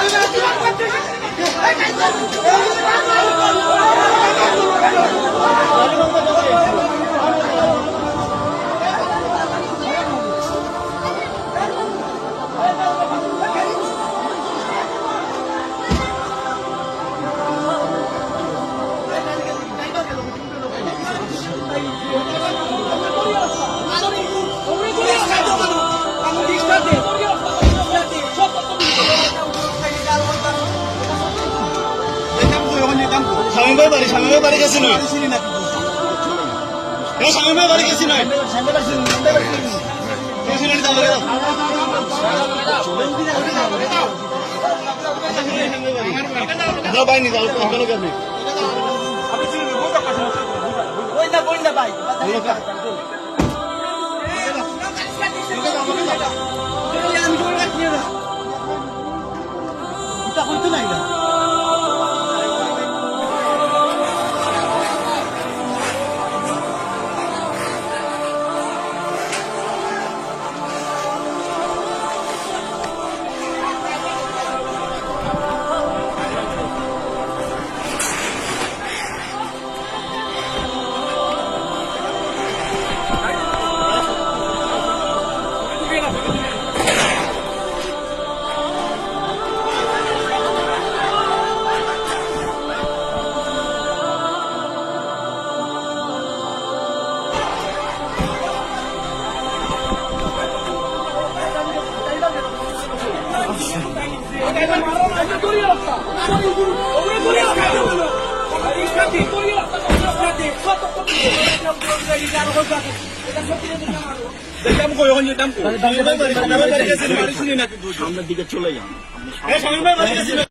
¡Vamos, স্বামী ভাই বাড়ি স্বামী ভাই বাড়ি গেছি নয় স্বামী ভাই স্বামী ভাই বাড়ি গেছি? নয়